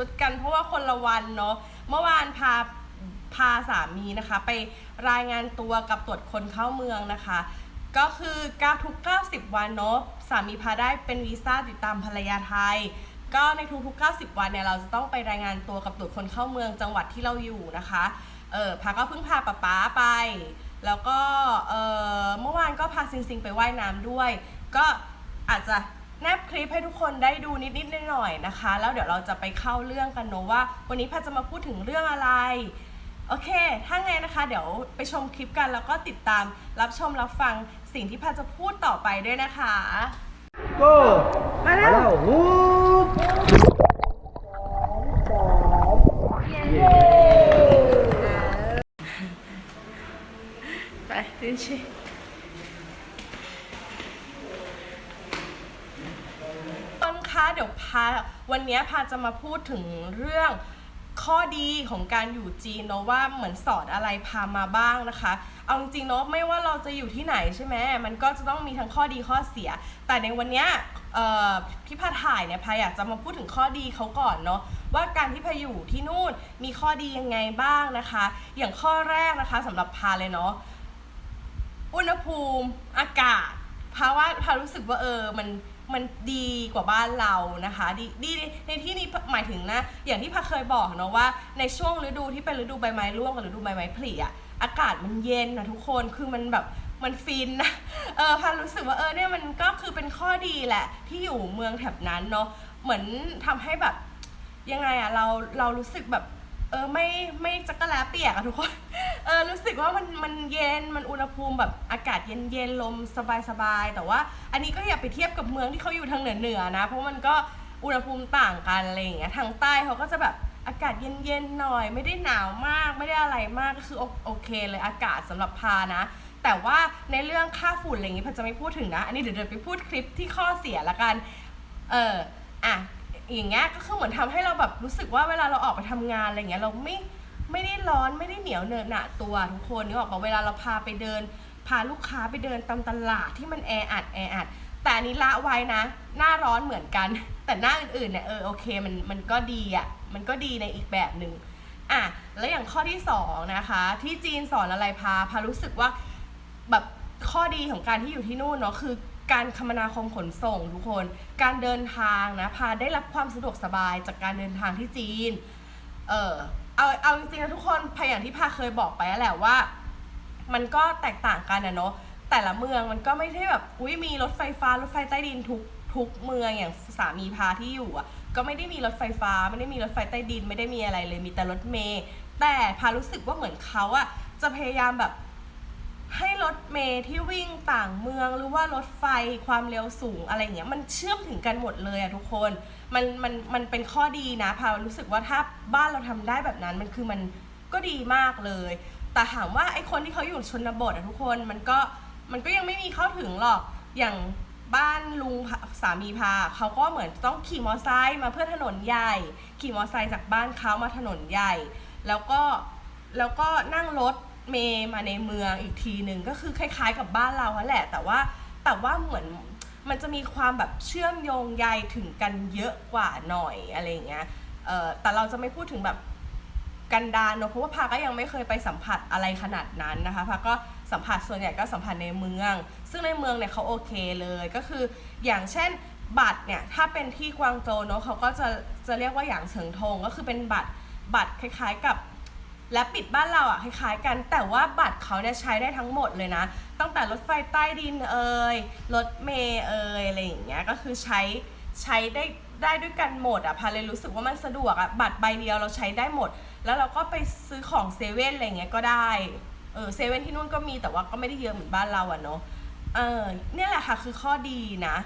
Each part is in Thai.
ชุดกันเพราะว่าคนละวันเนาะเมื่อวานพาพาสามีนะคะ ไปรายงานตัวกับตรวจคนเข้าเมืองนะคะ ก็คือ9ทุก 90 วันเนาะสามีพาได้เป็นวีซ่าติดตามภรรยาไทย ก็ในทุกๆ 90 วันเนี่ยเราจะต้องไปรายงานตัวกับตรวจคนเข้าเมืองจังหวัดที่เราอยู่นะคะเออพาก็เพิ่งพาป๊าป๊าไป แล้วก็เออเมื่อวานก็พาซิงซิงไปว่ายน้ำด้วย ก็อาจจะ แนบคลิปให้ทุกคนได้ดูนิดๆหน่อยๆนะคะ แล้วเดี๋ยวเราจะไปเข้าเรื่องกันเนอะว่า วันนี้พาจะมาพูดถึงเรื่องอะไร โอเค ถ้าไงนะคะ เดี๋ยวไปชมคลิปกันแล้วก็ติดตามรับชมรับฟังสิ่งที่พาจะพูดต่อไปด้วยนะคะ ก็มาแล้ววูบไปดิชิต้นคะ เดี๋ยวพาวันนี้พาจะมาพูดถึงเรื่องข้อดีของการอยู่จีนเนอะว่าเหมือนสอนอะไรพามาบ้างนะคะ เอาจริงเนอะไม่ว่าเราจะอยู่ที่ไหนใช่ไหมมันก็จะต้องมีทั้งข้อดีข้อเสีย แต่ในวันนี้ยเอ่อที่พาถ่ายเนี่ยพาอยากจะมาพูดถึงข้อดีเขาก่อนเนาะว่าการที่พาอยู่ที่นู่นมีข้อดียังไงบ้างนะคะ อย่างข้อแรกนะคะสำหรับพาเลยเนาะอุณหภูมิอากาศเพาว่าพารู้สึกว่าเออมัน มันดีกว่าบ้านเรานะคะดีดีในที่นี้หมายถึงนะ อย่างที่พาเคยบอกเนาะว่าในช่วงฤดูที่เป็นฤดูใบไม้ร่วงกับฤดูใบไม้ผลิอะอากาศมันเย็นนะทุกคนคือมันแบบมันฟินนะเออพารู้สึกว่าเออเนี่ยมันก็คือเป็นข้อดีแหละที่อยู่เมืองแถบนั้นเนาะเหมือนทำให้แบบยังไงอะเราเรารู้สึกแบบเออไม่ไม่จักระแลเปียกอะทุกคน เออรู้สึกว่ามันมันเย็นมันอุณหภูมิแบบอากาศเย็นเย็นลมสบายสบายแต่ว่าอันนี้ก็อย่าไปเทียบกับเมืองที่เขาอยู่ทางเหนือเหนือนะ เพราะมันก็อุณหภูมิต่างกันอะไรอย่างเงี้ยทางใต้เขาก็จะแบบอากาศเย็นเย็นๆหน่อย ไม่ได้หนาวมากไม่ได้อะไรมากก็คือโอโอเคเลยอากาศสำหรับพานะ แต่ว่าในเรื่องค่าฝุ่นอะไรอย่างงี้พาจะไม่พูดถึงนะ อันนี้เดี๋ยวเดี๋ยวไปพูดคลิปที่ข้อเสียละกัน เอออะอย่างเงี้ยก็คือเหมือนทำให้เราแบบรู้สึกว่าเวลาเราออกไปทำงานอะไรเงี้ยเราไม่ ไม่ได้ร้อนไม่ได้เหนียวเหนอะหนะตัวทุกคนนึกออกปะเวลาเราพาไปเดิน พาลูกค้าไปเดินตามตลาดที่มันแออัดแออัดแต่อันนี้ละไว้นะ หน้าร้อนเหมือนกัน แต่หน้าอื่นๆเนี่ยเออโอเคมันมันก็ดีอะมันก็ดีในอีกแบบหนึ่งอะแล้วอย่างข้อที่สองนะคะที่จีนสอนอะไรพาพารู้สึกว่าแบบข้อดีของการที่อยู่ที่นู่นเนาะคือการคมนาคมขนส่งทุกคน การเดินทางนะพาได้รับความสะดวกสบายจากการเดินทางที่จีน เออ เอาเอาจริงๆนะทุกคนพาอย่างที่พาเคยบอกไปแล้วแหละว่า มันก็แตกต่างกันนะเนาะแต่ละเมืองมันก็ไม่ได้แบบอุ้ยมีรถไฟฟ้ารถไฟใต้ดินทุกทุกเมืองอย่างสามีพาที่อยู่อะก็ไม่ได้มีรถไฟฟ้าไม่ได้มีรถไฟใต้ดิน ไม่ได้มีอะไรเลยมีแต่รถเมล์แต่พารู้สึกว่าเหมือนเขาอะจะพยายามแบบให้รถเมล์ที่วิ่งต่างเมืองหรือว่ารถไฟความเร็วสูงอะไรเงี้ยมันเชื่อมถึงกันหมดเลยอะทุกคน มันมันมันเป็นข้อดีนะพารู้สึกว่าถ้าบ้านเราทำได้แบบนั้นมันคือมันก็ดีมากเลย แต่ถามว่าไอ้คนที่เขาอยู่ชนบทอะทุกคนมันก็มันก็ยังไม่มีเข้าถึงหรอกอย่างบ้านลุงสามีพาเขาก็เหมือนต้องขี่มอไซค์มาเพื่อถนนใหญ่ ขี่มอไซค์จากบ้านเขามาถนนใหญ่ แล้วก็แล้วก็นั่งรถเมย์มาในเมืองอีกทีหนึ่งก็คือคล้ายๆกับบ้านเราแหละ แต่ว่าแต่ว่าเหมือน มันจะมีความแบบเชื่อมโยงใยถึงกันเยอะกว่าหน่อยอะไรอย่างเงี้ยเออแต่เราจะไม่พูดถึงแบบกันดารเนอะเพราะว่าพาก็ยังไม่เคยไปสัมผัสอะไรขนาดนั้นนะคะพาก็สัมผัสส่วนใหญ่ก็สัมผัสในเมือง ซึ่งในเมืองเนี่ยเขาโอเคเลยก็คืออย่างเช่นบัตรเนี่ยถ้าเป็นที่กวางโจวเนอะเขาก็จะจะเรียกว่าอย่างเฉิงทงก็คือเป็นบัตรบัตรคล้ายๆกับ และปิดบ้านเราอะคล้ายๆกัน แต่ว่าบัตรเขาเนี่ยใช้ได้ทั้งหมดเลยนะ ตั้งแต่รถไฟใต้ดินเอ่ยรถเมล์เอ่ยอะไรอย่างเงี้ยก็คือใช้ใช้ได้ได้ด้วยกันหมดอะพาเลยรู้สึกว่ามันสะดวกอะบัตรใบเดียวเราใช้ได้หมด แล้วเราก็ไปซื้อของเซเว่นอะไรเงี้ยก็ได้เออเซเว่นที่นู่นก็มีแต่ว่าก็ไม่ได้เยอะเหมือนบ้านเราอะเนาะเออเนี่ยแหละค่ะคือข้อดีนะ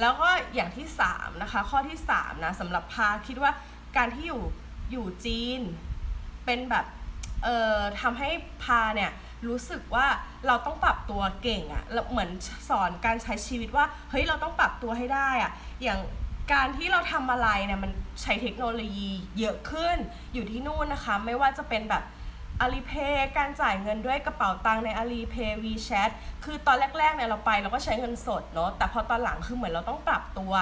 แล้วก็อย่างที่สามนะคะข้อที่สามนะสำหรับพาคิดว่าการที่อยู่อยู่จีนเป็นแบบ เอ่อทำให้พาเนี่ยรู้สึกว่าเราต้องปรับตัวเก่งอะแล้วเหมือนสอนการใช้ชีวิตว่าเฮ้ยเราต้องปรับตัวให้ได้อะอย่างการที่เราทำอะไรเนี่ยมันใช้เทคโนโลยีเยอะขึ้นอยู่ที่นู่นนะคะ ไม่ว่าจะเป็นแบบ Alipay การจ่ายเงินด้วยกระเป๋าตังค์ใน Alipay WeChat คือตอนแรกๆเนี่ยเราไปเราก็ใช้เงินสดเนาะแต่พอตอนหลังคือเหมือนเราต้องปรับตัว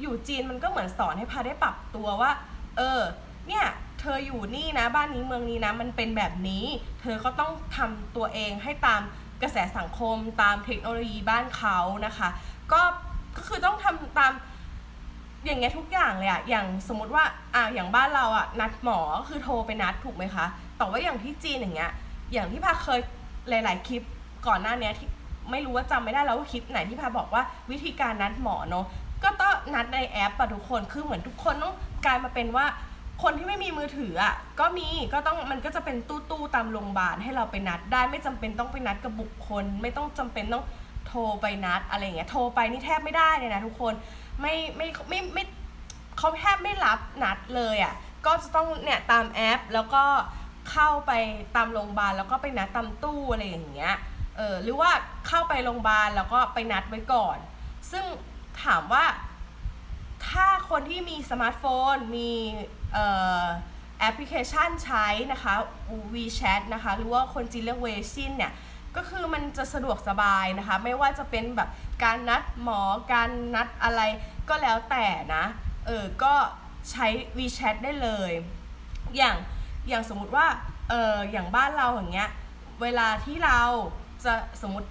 อยู่จีนมันก็เหมือนสอนให้พาได้ปรับตัวว่า เออเนี่ย เธออยู่นี่นะบ้านนี้เมืองนี้นะมันเป็นแบบนี้ เธอก็ต้องทำตัวเองให้ตามกระแสสังคมตามเทคโนโลยีบ้านเขานะคะก็ก็คือต้องทำตามอย่างเงี้ยทุกอย่างเลยอะอย่างสมมติว่าอ่าอย่างบ้านเราอะนัดหมอก็คือโทรไปนัดถูกไหมคะ แต่ว่าอย่างที่จีนอย่างเงี้ย อย่างที่พาเคยหลาย ๆ คลิปก่อนหน้านี้ที่ไม่รู้ว่าจำไม่ได้แล้วว่าคลิปไหนที่พาบอกว่าวิธีการนัดหมอเนาะก็ต้องนัดในแอปอะทุกคนคือเหมือนทุกคนต้องกลายมาเป็นว่า คนที่ไม่มีมือถืออะก็มีก็ต้องมันก็จะเป็นตู้ตู้ตามโรงพยาบาลให้เราไปนัดได้ไม่จำเป็นต้องไปนัดกับบุคคล ไม่ต้องจำเป็นต้องโทรไปนัดอะไรอย่างเงี้ยโทรไปนี่แทบไม่ได้เลยนะทุกคนไม่ไม่ไม่ไม่เขาแทบไม่รับนัดเลยอะก็จะต้องเนี่ยตามแอปแล้วก็เข้าไปตามโรงพยาบาลแล้วก็ไปนัดตามตู้อะไรอย่างเงี้ยเออหรือว่าเข้าไปโรงพยาบาลแล้วก็ไปนัดไว้ก่อน ซึ่งถามว่าถ้าคนที่มีสมาร์ทโฟนมี แอปพลิเคชันใช้นะคะ WeChat นะคะ หรือว่าคนจีนเรียกเวชินเนี่ยก็คือมันจะสะดวกสบายนะคะ ไม่ว่าจะเป็นแบบการนัดหมอการนัดอะไรก็แล้วแต่นะเออก็ใช้ WeChat ได้เลย อย่างอย่างสมมุติว่าเอออย่างบ้านเราอย่างเงี้ยเวลาที่เราจะสมมติ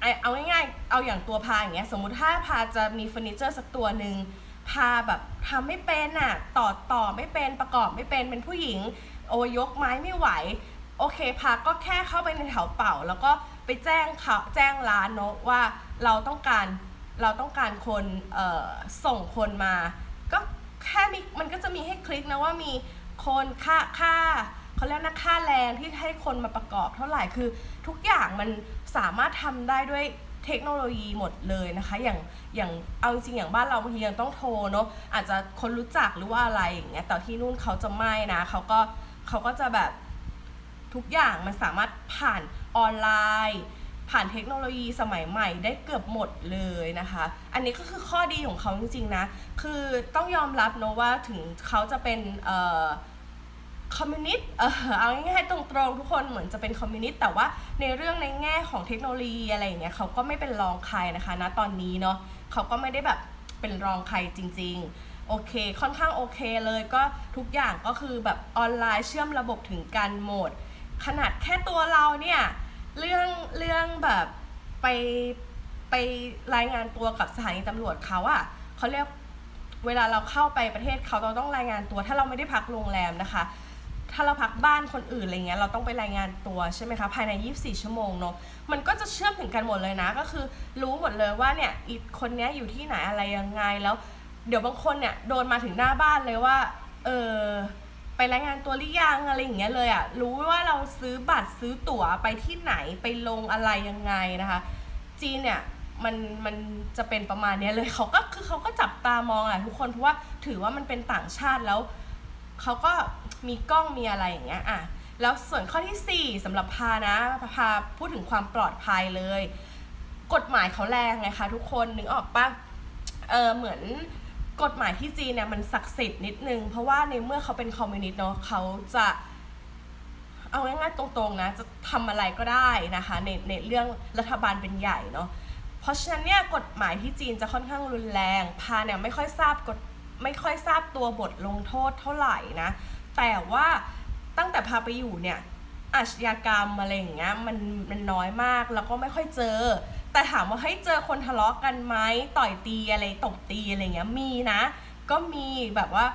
ไอเอาง่ายๆเอาอย่างตัวพาอย่างเงี้ยสมมติถ้าพาจะมีเฟอร์นิเจอร์สักตัวหนึ่ง พาแบบทำไม่เป็นอะต่อต่อไม่เป็นประกอบไม่เป็นเป็นผู้หญิง โอยกไม้ไม่ไหว โอเคพาก็แค่เข้าไปในแถวเป่า แล้วก็ไปแจ้งเขาแจ้งร้านเนอะว่าเราต้องการเราต้องการคนเออส่งคนมา ก็แค่มีมันก็จะมีให้คลิกนะว่ามีคนค่าค่าเขาเรียกนะค่าแรงที่ให้คนมาประกอบเท่าไหร่คือทุกอย่างมันสามารถทำได้ด้วย เทคโนโลยีหมดเลยนะคะ อย่างอย่างเอาจริงอย่างบ้านเราบางทียังต้องโทรเนอะอาจจะคนรู้จักหรือว่าอะไรอย่างเงี้ยแต่ที่นู่นเขาจะไม่นะเขาก็เขาก็จะแบบทุกอย่างมันสามารถผ่านออนไลน์ ผ่านเทคโนโลยีสมัยใหม่ได้เกือบหมดเลยนะคะ อันนี้ก็คือข้อดีของเขาจริงๆนะ คือต้องยอมรับเนอะว่าถึงเขาจะเป็นเอ่อ คอมมิวนิสต์เออเอาง่ายๆตรงๆทุกคนเหมือนจะเป็นคอมมิวนิสต์แต่ว่าในเรื่องในแง่ของเทคโนโลยีอะไรอย่างเงี้ยเขาก็ไม่เป็นรองใครนะคะณตอนนี้เนาะเขาก็ไม่ได้แบบเป็นรองใครจริง ๆ โอเค ค่อนข้างโอเคเลยก็ทุกอย่างก็คือแบบออนไลน์เชื่อมระบบถึงกันหมด ขนาดแค่ตัวเราเนี่ย เรื่องเรื่องแบบไปไปรายงานตัวกับสถานีตำรวจเขาอะเขาเรียกเวลาเราเข้าไปประเทศเขาเราต้องรายงานตัว ถ้าเราไม่ได้พักโรงแรมนะคะ ถ้าเราพักบ้านคนอื่นอะไรเงี้ยเราต้องไปรายงานตัวใช่ไหมคะภายใน 24 ชั่วโมงเนาะมันก็จะเชื่อมถึงกันหมดเลยนะ ก็คือรู้หมดเลยว่าเนี่ยอีกคนเนี้ยอยู่ที่ไหนอะไรยังไงแล้ว เดี๋ยวบางคนเนี่ยโดนมาถึงหน้าบ้านเลยว่าเออไปรายงานตัวหรือยังอะไรอย่างเงี้ยเลยอะ่ะรู้ว่าเราซื้อบัตรซื้อตั๋วไปที่ไหนไปลงอะไรยังไงนะคะ จีนเนี่ยมันมันจะเป็นประมาณเนี้ยเลยเขาก็คือเขาก็จับตามองอะทุกคนเพราะว่าถือว่ามันเป็นต่างชาติแล้ว เขาก็มีกล้องมีอะไรอย่างเงี้ยอะแล้วส่วนข้อที่ 4สำหรับพานะพาพูดถึงความปลอดภัยเลย กฎหมายเขาแรงไงคะทุกคนนึกออกปะเออเหมือนกฎหมายที่จีนเนี่ยมันศักดิ์สิทธิ์นิดนึง เพราะว่าในเมื่อเขาเป็นคอมมิวนิสต์เนาะเขาจะเอาง่ายๆตรงๆนะจะทำอะไรก็ได้นะคะในในเรื่องรัฐบาลเป็นใหญ่เนาะเพราะฉะนั้นเนี่ยกฎหมายที่จีนจะค่อนข้างรุนแรง พาเนี่ยไม่ค่อยทราบกฎ ไม่ค่อยทราบตัวบทลงโทษเท่าไหร่นะ แต่ว่าตั้งแต่พาไปอยู่เนี่ยอาชญากรรมอะไรอย่างเงี้ยมันมันน้อยมากแล้วก็ไม่ค่อยเจอ แต่ถามว่าให้เจอคนทะเลาะกันไหมต่อยตีอะไรตบตีอะไรเงี้ยมีนะ ก็มีแบบว่า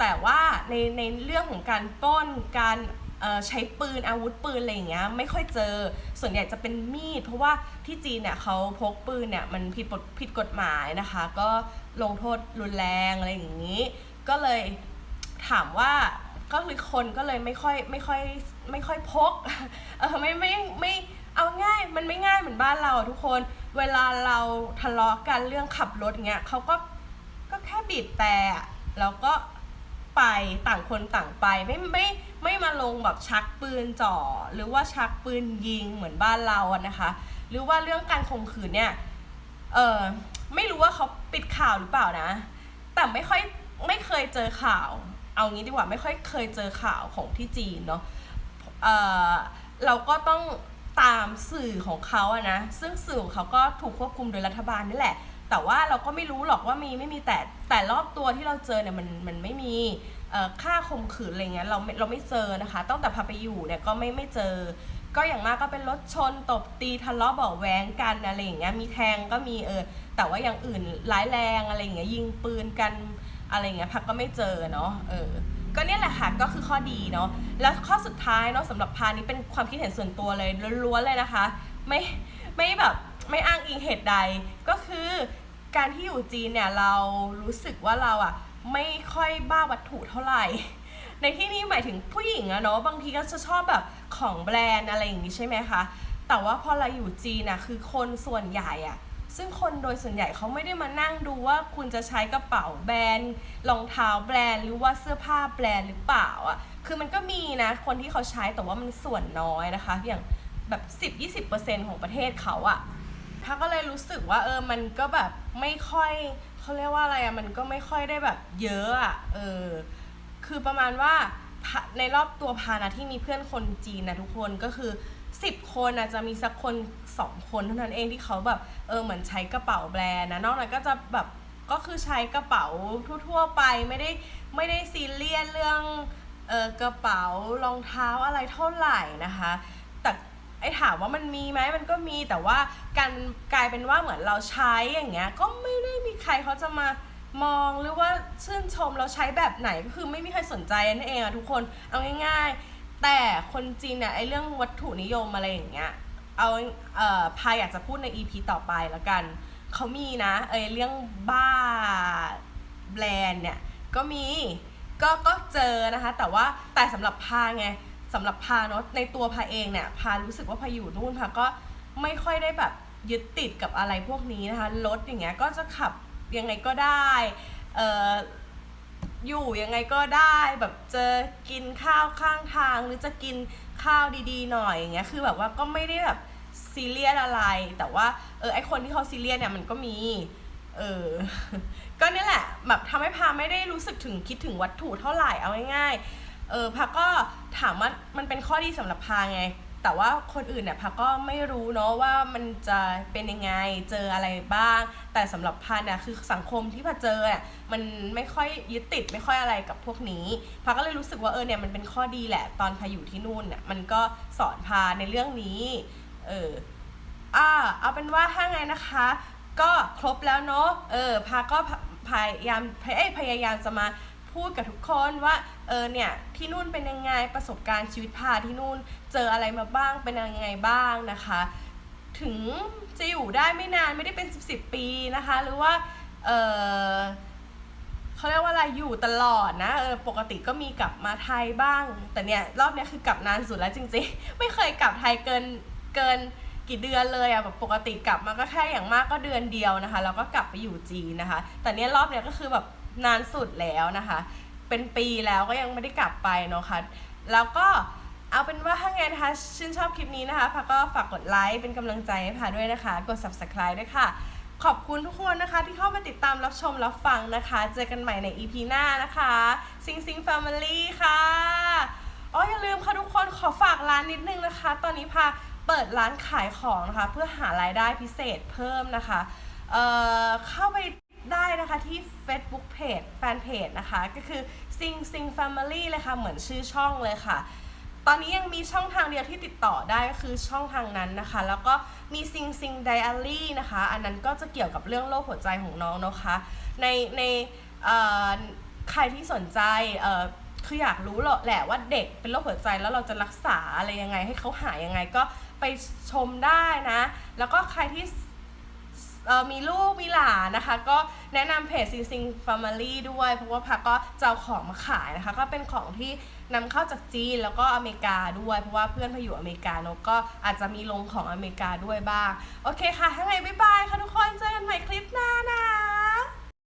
แต่ว่าในในเรื่องของการป้นการใช้ปืนอาวุธปืนอะไรอย่างเงี้ยไม่ค่อยเจอส่วนใหญ่จะเป็นมีด เพราะว่าที่จีนเนี่ยเขาพกปืนเนี่ยมันผิดผิดกฎหมายนะคะ ก็ ลงโทษรุนแรงอะไรอย่างนี้ ก็เลยถามว่าก็คือคนก็เลยไม่ค่อยไม่ค่อยไม่ค่อยพกเออไม่ไม่ไม่เอาง่ายมันไม่ง่ายเหมือนบ้านเราทุกคน เวลาเราทะเลาะกันเรื่องขับรถเงี้ยเขาก็ก็แค่บีบแต่แล้วก็ไปต่างคนต่างไปไม่ไม่ไม่มาลงแบบชักปืนจ่อ หรือว่าชักปืนยิงเหมือนบ้านเราอะนะคะ หรือว่าเรื่องการข่มขืนเนี่ยเออ ไม่รู้ว่าเขาปิดข่าวหรือเปล่านะ แต่ไม่ค่อยไม่เคยเจอข่าว เอางี้ดีกว่าไม่ค่อยเคยเจอข่าวของที่จีนเนาะเออเราก็ต้องตามสื่อของเขาอะนะ ซึ่งสื่อของเขาก็ถูกควบคุมโดยรัฐบาลนี่แหละ แต่ว่าเราก็ไม่รู้หรอกว่ามีไม่มีแต่แต่รอบตัวที่เราเจอเนี่ยมันมันไม่มีเอ่อค่าข่มขืนอะไรเงี้ยเราเราไม่เจอนะคะตั้งแต่พาไปอยู่เนี่ยก็ไม่ไม่เจอ ก็อย่างมากก็เป็นรถชนตบตีทะเลาะเบาะแว้งกันอะไรอย่างเงี้ยมีแทงก็มีเออแต่ว่าอย่างอื่นร้ายแรงอะไรอย่างเงี้ยยิงปืนกันอะไรอย่างเงี้ยพักก็ไม่เจอเนาะเออก็เนี่ยแหละค่ะก็คือข้อดีเนาะแล้วข้อสุดท้ายเนาะสำหรับพานี้เป็นความคิดเห็นส่วนตัวเลยล้วนๆเลยนะคะ ไม่ไม่แบบไม่อ้างอิงเหตุใดก็คือการที่อยู่จีนเนี่ยเรารู้สึกว่าเราอะไม่ค่อยบ้าวัตถุเท่าไหร่ ในที่นี้หมายถึงผู้หญิงอะเนาะบางทีก็จะชอบแบบ ของแบรนด์อะไรอย่างนี้ใช่ไหมคะ แต่ว่าพอเราอยู่จีนอะคือคนส่วนใหญ่อะซึ่งคนโดยส่วนใหญ่เขาไม่ได้มานั่งดูว่าคุณจะใช้กระเป๋าแบรนด์รองเท้าแบรนด์หรือว่าเสื้อผ้าแบรนด์หรือเปล่าอะคือมันก็มีนะคนที่เขาใช้แต่ว่ามันส่วนน้อยนะคะ อย่างแบบ 10-20%ของประเทศเขาอะถ้าก็เลยรู้สึกว่าเออมันก็แบบไม่ค่อยเขาเรียกว่าอะไรอะมันก็ไม่ค่อยได้แบบเยอะอะเออคือประมาณว่า ในรอบตัวพานะที่มีเพื่อนคนจีนนะทุกคนก็คือ 10 คนนะจจะมีสักคน 2 คนเท่านั้นเองที่เขาแบบเออเหมือนใช้กระเป๋าแบรนด์นะนอกนั้นก็จะแบบก็คือใช้กระเป๋าทั่วๆไปไม่ได้ไม่ได้ซีเรียสเรื่องเออกระเป๋ารองเท้าอะไรเท่าไหร่นะคะ แต่ไอถามว่ามันมีไหมมันก็มีแต่ว่าการกลายเป็นว่าเหมือนเราใช้อย่างเงี้ยก็ไม่ได้มีใครเขาจะมา มองหรือว่าชื่นชมเราใช้แบบไหนก็คือไม่มีใครสนใจนั่นเองอะทุกคนเอาง่าย ๆ แต่คนจีนเนี่ยไอเรื่องวัตถุนิยมอะไรอย่างเงี้ยเอาเอ่อพายอยากจะพูดใน EP ต่อไปแล้วกันเขามีนะเอเรื่องบ้าแบรนด์เนี่ยก็มีก็ก็เจอนะคะ แต่ว่าแต่สำหรับพาไงสำหรับพาเนาะในตัวพาเองเนี่ยพารู้สึกว่าพาอยู่นู่นพาก็ไม่ค่อยได้แบบยึดติดกับอะไรพวกนี้นะคะรถอย่างเงี้ยก็จะขับ ยังไงก็ได้เอ่ออยู่ยังไงก็ได้แบบเจอกินข้าวข้างทางหรือจะกินข้าวดีๆ หน่อยอย่างเงี้ยคือแบบว่าก็ไม่ได้แบบซีเรียสอะไร แต่ว่าเออไอคนที่เขาซีเรียสเนี่ยมันก็มีเออก็นี่แหละแบบทำให้พาไม่ได้รู้สึกถึงคิดถึงวัตถุเท่าไหร่เอาง่ายๆเออพาก็ถามว่ามันเป็นข้อดีสำหรับพาไง แต่ว่าคนอื่นเนี่ยพาก็ไม่รู้เนาะว่ามันจะเป็นยังไงเจออะไรบ้าง แต่สำหรับพาเนี่ยคือสังคมที่พาเจอเนี่ยมันไม่ค่อยยึดติดไม่ค่อยอะไรกับพวกนี้พาก็เลยรู้สึกว่าเออเนี่ยมันเป็นข้อดีแหละ ตอนพาอยู่ที่นู่นเนี่ยมันก็สอนพาในเรื่องนี้ เอออ่าเอาเป็นว่าถ้าไงนะคะ ก็ครบแล้วเนาะเออพาก็พพยายามพยายามจะมา พูดกับทุกคนว่าเออเนี่ยที่นู่นเป็นยังไงประสบการณ์ชีวิตพาที่นู่นเจออะไรมาบ้างเป็นยังไงบ้างนะคะ ถึงจะอยู่ได้ไม่นานไม่ได้เป็น 10บสปีนะคะ หรือว่าเออเขาเรียกว่าอะไรอยู่ตลอดนะเออปกติก็มีกลับมาไทยบ้าง แต่เนี่ยรอบเนี้ยคือกลับนานสุดแล้วจริงๆ ไม่เคยกลับไทยเกินเกินกี่เดือนเลยอะแบบปกติกลับมาก็แค่อย่างมากก็เดือนเดียวนะคะแล้วก็กลับไปอยู่จีนนะคะ แต่เนี้ยรอบเนี้ยก็คือแบบ นานสุดแล้วนะคะ เป็นปีแล้วก็ยังไม่ได้กลับไปเนาะคะแล้วก็เอาเป็นว่าถ้าไงนะคะชื่นชอบคลิปนี้นะคะพาก็ฝากกดไลค์เป็นกำลังใจให้พาด้วยนะคะ กด subscribe ด้วยค่ะ ขอบคุณทุกคนนะคะ ที่เข้ามาติดตามรับชมรับฟังนะคะ เจอกันใหม่ใน EP หน้านะคะซิงซิง Family ค่ะอ๋ออย่าลืมค่ะทุกคนขอฝากร้านนิดนึงนะคะ ตอนนี้พาเปิดร้านขายของนะคะ เพื่อหารายได้พิเศษเพิ่มนะคะ เอ่อเข้าไป ได้นะคะที่ Facebook Page แฟนเพจนะคะ ก็คือ Sing Sing Family เลยค่ะ เหมือนชื่อช่องเลยค่ะ ตอนนี้ยังมีช่องทางเดียวที่ติดต่อได้ก็คือช่องทางนั้นนะคะ แล้วก็มี Sing Sing Diary นะคะ อันนั้นก็จะเกี่ยวกับเรื่องโรคหัวใจของน้องนะคะ ในในใครที่สนใจคืออยากรู้แหละว่าเด็กเป็นโรคหัวใจแล้วเราจะรักษาอะไรยังไงให้เขาหายยังไงก็ไปชมได้นะ แล้วก็ใครที่ เอ่อมีลูกมีหลานนะคะ ก็แนะนำเพจซิงซิงฟ a มิลี่ด้วย เพราะว่าพักก็จะเอาของมาขายนะคะ ก็เป็นของที่นำเข้าจากจีนแล้วก็อเมริกาด้วย เพราะว่าเพื่อนพอยู่อเมริกาเนอะก็อาจจะมีลงของอเมริกาด้วยบ้าง โอเคค่ะถ้าไงบ๊ายบายค่ะทุกคนเจอกันใหม่คลิปหน้านะ